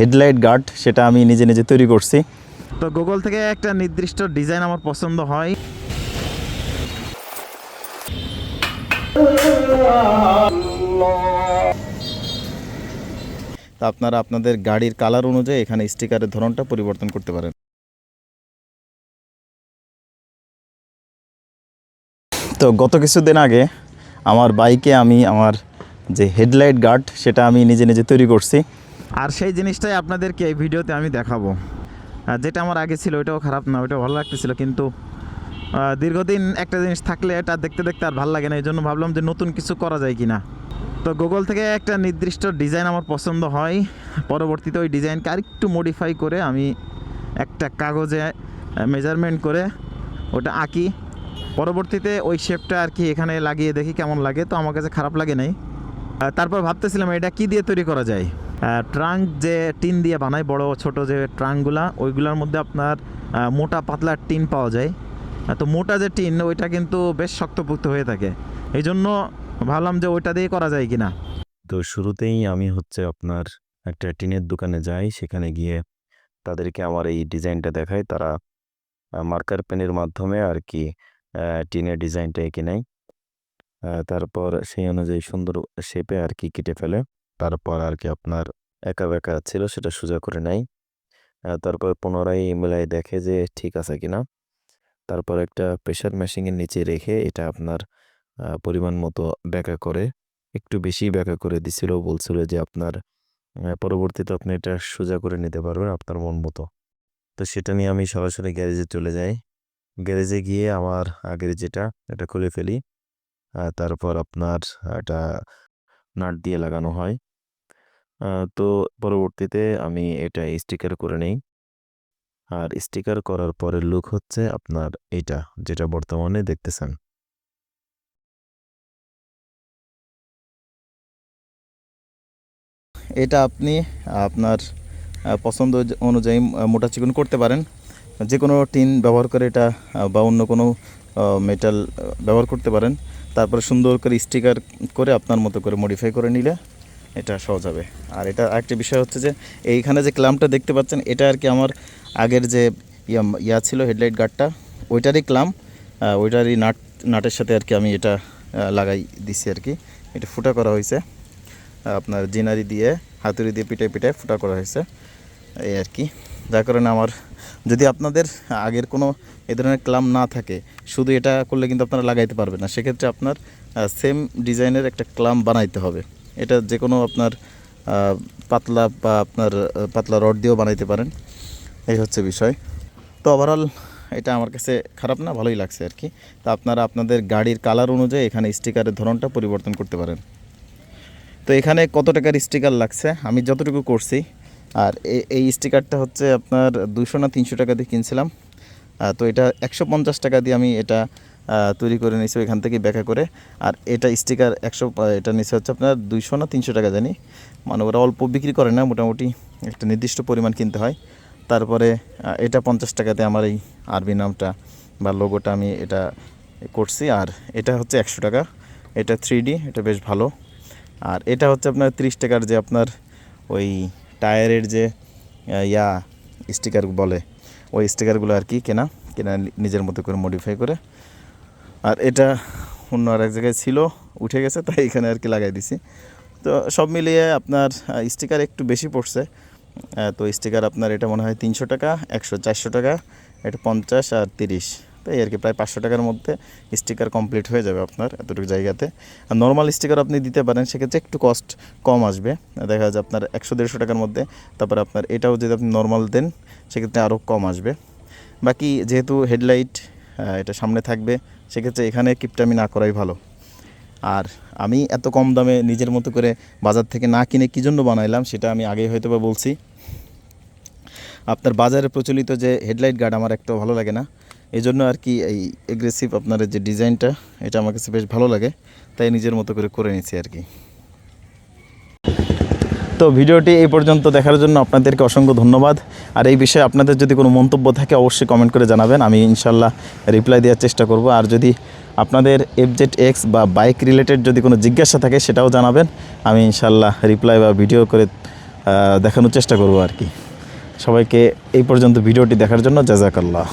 Headlight guard সেটা আমি নিজে নিজে তৈরি করছি। তো গুগল থেকে একটা নির্দিষ্ট ডিজাইন আমার পছন্দ হয়। তা আপনারা আপনাদের গাড়ির কালার অনুযায়ী এখানে স্টিকারের ধরনটা পরিবর্তন করতে পারেন। তো গত কিছুদিন আগে আমার বাইকে আমি আমার যে হেডলাইট গার্ড সেটা আমি নিজে নিজে তৈরি করছি। আর সেই জিনিসটাই আপনাদেরকে এই ভিডিওতে আমি দেখাবো। আর যেটা আমার আগে ছিল, ওইটাও খারাপ না ওইটা ভালো লাগতেছিল, কিন্তু দীর্ঘদিন একটা জিনিস থাকলে এটা দেখতে দেখতে আর ভালো লাগে না এই জন্য ভাবলাম যে নতুন কিছু করা যায় কি না তো গুগল থেকে একটা নির্দিষ্ট ডিজাইন আমার পছন্দ হয়, পরবর্তীতে ওই ডিজাইনকে আরেকটু মডিফাই করে আমি একটা কাগজে মেজারমেন্ট করে ওটা আঁকি। পরবর্তীতে ওই শেপটা আর কি এখানে লাগিয়ে দেখি কেমন লাগে, তো আমার কাছে খারাপ লাগে নাই। তারপর ভাবতেছিলাম এটা কি দিয়ে তৈরি করা যায়? ট্রাঙ্ক যে টিন দিয়ে বানায়, বড় ছোট যে ট্রাঙ্কগুলা, ওইগুলোর মধ্যে আপনার মোটা পাতলা টিন পাওয়া যায়। তো মোটা যে টিন, ওইটা কিন্তু বেশ শক্তপোক্ত হয়ে থাকে। এই জন্য ভাবলাম যে ওইটা দিয়ে করা যায় কিনা। তো শুরুতেই আমি হচ্ছে আপনার একটা টিনের দোকানে যাই, সেখানে গিয়ে তাদেরকে আমার এই ডিজাইনটা দেখাই। তারা মার্কার পেনের মাধ্যমে আর কি টিনের ডিজাইনটা এঁকে নেয়। তারপর সেই অনুযায়ী সুন্দর শেপে আর কি কেটে ফেলে। তারপর আর কি আপনার একা বেঁকা ছিল সেটা সোজা করে নেয় তারপর পুনরায় মিলাই দেখে যে ঠিক আছে কিনা। তারপর একটা প্রেশার মেশিনের নিচে রেখে এটা আপনার পরিমাণ মতো ব্যাকা করে, একটু বেশি ব্যাকা করে দিছিল। বলছিল যে আপনার পরবর্তীতে আপনি এটা সোজা করে নিতে পারবেন আপনার মন মতো। তো সেটা নিয়ে আমি সরাসরি গ্যারেজে চলে যাই। গ্যারেজে গিয়ে আমার আগের যেটা, এটা খুলে ফেলি। তারপর আপনার, এটা নাট দিয়ে লাগানো হয়। তো পরবর্তীতে আমি এটা স্টিকার করে নেই। আর স্টিকার করার পরের লুক হচ্ছে আপনার এটা যেটা বর্তমানে দেখতেছেন। এটা আপনি আপনার পছন্দ অনুযায়ী মোটা চিকন করতে পারেন। যে কোনো টিন ব্যবহার করে এটা বা অন্য কোনো মেটাল ব্যবহার করতে পারেন। তারপরে সুন্দর করে স্টিকার করে আপনার মতো করে মডিফাই করে নিলে এটা সহজ হবে। আর এটা আরেকটা বিষয় হচ্ছে যে, এইখানে যে ক্লামটা দেখতে পাচ্ছেন, এটা আর কি আমার আগের যে ইয়া ছিল হেডলাইট গার্ডটা, ওইটারই ক্লাম ওইটারই নাট, নাটের সাথে আর কি আমি এটা লাগাই দিছি আর কি। এটা ফুটা করা হয়েছে। আপনার জিনারি দিয়ে, হাতুড়ি দিয়ে পিটায় পিটায় ফুটা করা হয়েছে। এই আর কি। যার কারণে আমার, যদি আপনাদের আগের কোনো এ ধরনের ক্লাম না থাকে, শুধু এটা করলে কিন্তু আপনারা লাগাইতে পারবেন না। সেক্ষেত্রে আপনার সেম ডিজাইনের একটা ক্লাম বানাইতে হবে। এটা যে কোনো আপনার পাতলা বা আপনার পাতলা রড দিয়েও বানাইতে পারেন। এই হচ্ছে বিষয়। তো ওভারঅল এটা আমার কাছে খারাপ না, ভালোই লাগছে আর কি। তা আপনারা আপনাদের গাড়ির কালার অনুযায়ী এখানে স্টিকারের ধরনটা পরিবর্তন করতে পারেন। তো এখানে কত টাকার স্টিকার লাগছে? আমি যতটুকু করছি, আর এই স্টিকারটা হচ্ছে আপনার দুশো না তিনশো টাকা দিয়ে কিনছিলাম। তো এটা একশো পঞ্চাশ টাকা দিয়ে আমি এটা তৈরি করে নিয়েছি এখান থেকে ব্যাখ্যা করে। আর এটা স্টিকার একশো এটা নিচে হচ্ছে আপনার দুইশো না তিনশো টাকা জানি। মানে ওরা অল্প বিক্রি করে না, মোটামুটি একটা নির্দিষ্ট পরিমাণ কিনতে হয়। তারপরে এটা পঞ্চাশ টাকাতে আমার এই আরবি নামটা বা লোগোটা আমি এটা করছি। আর এটা হচ্ছে একশো টাকা। এটা থ্রি এটা বেশ ভালো। আর এটা হচ্ছে আপনার তিরিশ টাকার যে আপনার ওই টায়ারের যে ইয়া স্টিকার বলে, ওই স্টিকারগুলো আর কি কেনা। কেনা নিজের মতো করে মডিফাই করে। আর এটা অন্য আর এক জায়গায় ছিল, উঠে গেছে, তাই এখানে আর কি লাগাই দিছি। তো সব মিলিয়ে আপনার স্টিকার একটু বেশি পড়ছে। তো স্টিকার আপনার এটা মনে হয় তিনশো টাকা, একশো, চারশো টাকা, এটা পঞ্চাশ আর তিরিশ। তাই আর কি প্রায় পাঁচশো টাকার মধ্যে স্টিকার কমপ্লিট হয়ে যাবে আপনার এতটুকু জায়গাতে। আর নর্মাল স্টিকার আপনি দিতে পারেন, সেক্ষেত্রে একটু কস্ট কম আসবে। দেখা যায় আপনার একশো, দেড়শো টাকার মধ্যে, তারপর আপনার এটাও যদি আপনি নর্মাল দেন, সেক্ষেত্রে আরও কম আসবে। বাকি যেহেতু হেডলাইট এটা সামনে থাকবে। সেক্ষেত্রে এখানে কিপটামি না করাই ভালো। আর আমি এত কম দামে নিজের মতো করে বাজার থেকে না কিনে কী জন্য বানাইলাম, সেটা আমি আগেই হয়তো বা বলছি। আপনার বাজারে প্রচলিত যে হেডলাইট গার্ড আমার একটা ভালো লাগে না। এই জন্য আর কি এই এগ্রেসিভ আপনার যে ডিজাইনটা, এটা আমার কাছে বেশ ভালো লাগে। তাই নিজের মতো করে করে নিয়েছি আর কি। তো ভিডিওটি এই পর্যন্ত দেখার জন্য আপনাদেরকে অসংখ্য ধন্যবাদ। আর এই বিষয়ে আপনাদের যদি কোনো মন্তব্য থাকে, অবশ্যই কমেন্ট করে জানাবেন। আমি ইনশাল্লাহ রিপ্লাই দেওয়ার চেষ্টা করব। আর যদি আপনাদের এফজেড এক্স বা বাইক রিলেটেড যদি কোনো জিজ্ঞাসা থাকে, সেটাও জানাবেন। আমি ইনশাল্লাহ রিপ্লাই বা ভিডিও করে দেখানোর চেষ্টা করব আর কি। সবাইকে এই পর্যন্ত ভিডিওটি দেখার জন্য জাজাকাল্লাহ।